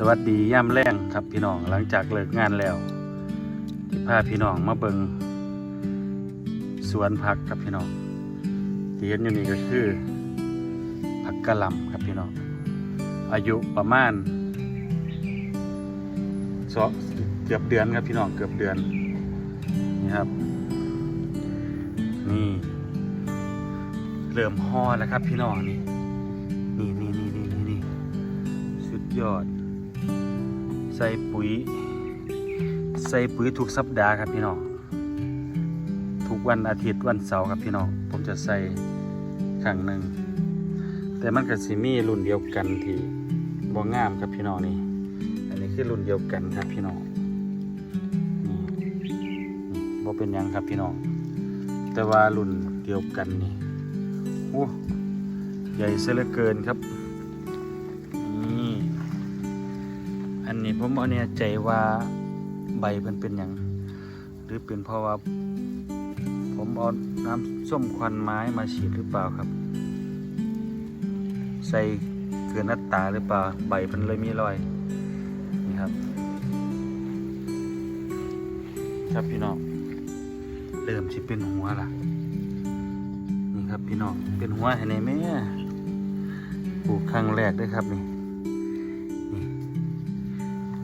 สวัสดีย่ำแรงครับพี่น้องหลังจากเลิกงานแล้ว ที่พาพี่น้องมาเบิงสวนผักครับพี่น้องที่เห็นอยู่นี่ก็คือ ผักกะหล่ำครับพี่น้องอายุประมาณสองเกือบเดือนครับพี่น้องเกือบเดือนนี่ครับ นี่เริ่มห่อแล้วครับพี่น้องนี่นี่นี่นี่นี่นี่นี่สุดยอด ใส่ปุ๋ย ใส่ปุ๋ยทุกสัปดาห์ครับพี่น้องทุกวันอาทิตย์วันเสาร์ครับพี่น้องผมจะใส่ครั้งหนึ่งแต่มันก็สิมีรุ่นเดียวกันที่บ่งามครับพี่น้องนี่อันนี้คือรุ่นเดียวกันครับพี่น้องนี่บ่เป็นยังครับพี่น้องแต่ว่ารุ่นเดียวกันนี่โอ้ใหญ่เสียเหลือเกินครับ อันนี้ผมเอาเนี่ยใจว่าใบมันเป็นอย่างหรือเป็นเพราะว่า ผมเอาน้ำส้มควันไม้มาฉีดหรือเปล่าครับ ใส่เกินอัตาหรือเปล่าใบมันเลยมีรอยนี่ครับ ครับพี่น้องเริ่มสิเป็นหัวล่ะ นี่ครับพี่น้องเป็นหัวเห็นไหมแม่ปลูกครั้งแรกด้วยครับนี่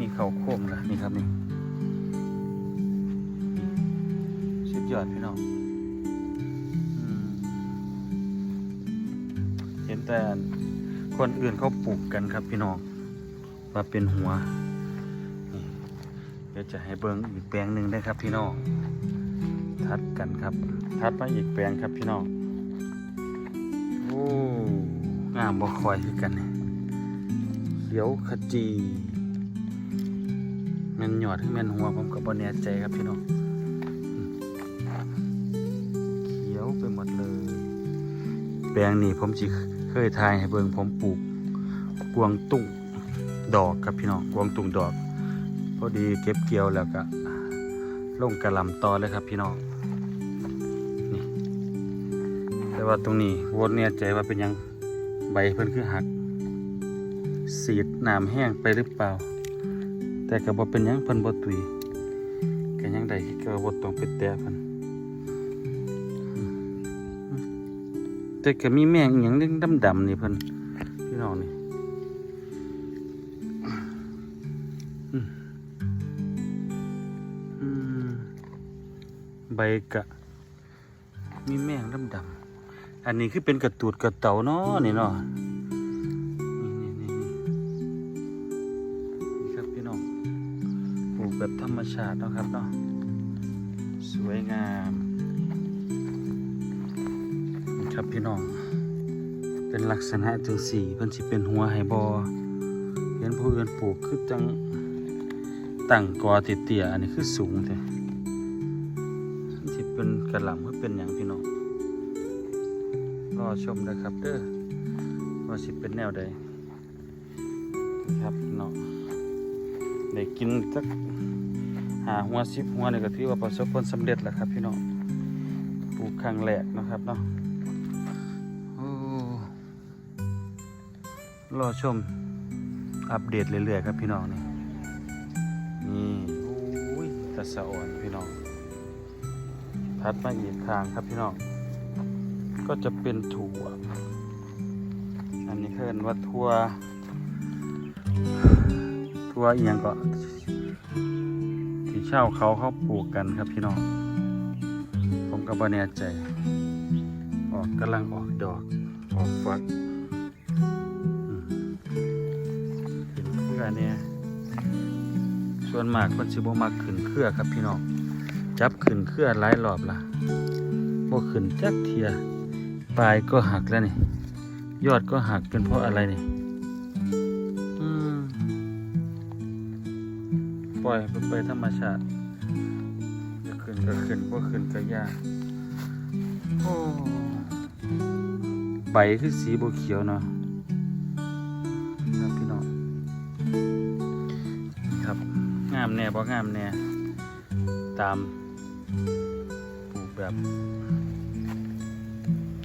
มีเขาโค้งละนี่ครับนี่สุดยอดพี่น้องเห็นแต่คนอื่นเขาปลูกกันครับพี่น้องว่าเป็นหัวเดี๋ยวจะให้เบิ้งอีกแปลงหนึ่งได้ครับพี่น้องทัดกันครับ ทัดมาอีกแปลงครับพี่น้องโอ้งามบ่คอยคือกันนี่เขียวขจี ม่นหยอดให้แม่นหัวผมก็บ่แน่ใจครับพี่น้องเขียวไปหมดเลย แปลงนี้ผมสิเคยทายให้เบิ่งผมปลูกกวางตุ้งดอกครับพี่น้องกวางตุ้งดอก พอดีเก็บเกี่ยวแล้วก็ลงกระลำตอเลยครับพี่น้องนี่แต่ว่าตรงนี้วนเนี่ยใจว่าเป็นยังใบเพิ่นคือหักสีดน้ำแห้งไปหรือเปล่า แต่ก็บ่เป็นยังเพิ่นบ่ตุยก็ยังได้ก็บ่ต้องไปแตะเพิ่นแต่ก็มีแมงอหยังดำๆนี่เพิ่นพี่น้องนี่ใบกะ มีแมงดำๆอันนี้คือเป็นกระตูดกระเต่าเนาะนี่เนาะ แบบธรรมชาตินะครับเนาะสวยงามนะครับพี่น้อง เป็นลักษณะจังสี่เพิ่นสิเป็นหัวไหบอเห็นผู้อื่นปลูกคือจังตั้งกอติเตียๆอันนี้คือสูงแท้มันสิเป็นกระหล่ำคือเป็นอย่างพี่น้องรอชมนะครับเด้อว่าสิเป็นแนวใดนี่ครับเนาะได้กินสัก หาหัวสิบหัวนี่ก็ถือว่าประสบผลสำเร็จแล้วครับพี่น้องปลูกครั้งแรกนะครับเนาะรอชมอัปเดตเรื่อยๆครับพี่น้องนี่นี่โอ้ยตะสะอ่อนพี่น้องถัดมาอีกทางครับพี่น้องก็จะเป็นถั่ว อันนี้เขาเรียกว่าทั่วทั่วอียังก็ เช่าเขาเขาปลูกกันครับพี่น้อง ผมก็บ่แน่ใจ ออกกำลังออกดอก ออกฟักอืมเป็นเครือเนี่ยส่วนมากคนสิบ่มักขึ้นเครือครับพี่น้อง จับขึ้นเครือหลายรอบละบ่ขึ้นจักเทียปลายก็หักแล้วนี่ ยอดก็หักเป็นเพราะอะไรนี่ ปล่อยไปไปธรรมชาติจะขึ้นก็ขึ้นก็ขึ้นก็ยากใบคือสีบเขียวเนาะครับพี่น้องนี่ครับงามแน่บ่งามแน่ตามปลูกแบบ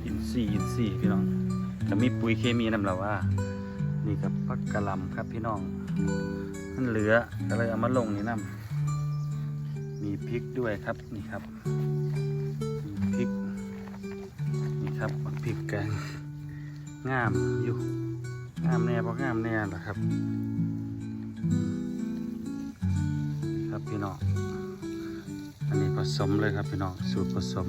อินทรีย์อินทรีย์พี่น้องก็มีปุ๋ยเคมีนำเราว่า นี่กับผักกะลำครับพี่น้อง มันเหลือก็เลยเอามาลงนี่นํมีพริกด้วยครับนี่ครับมีพริกนี่ครับพริกแกงงามอยู่งามแน่พองามแน่แหละครับ ครับพี่น้องอันนี้ผสมเลยครับพี่น้องสูตรผสม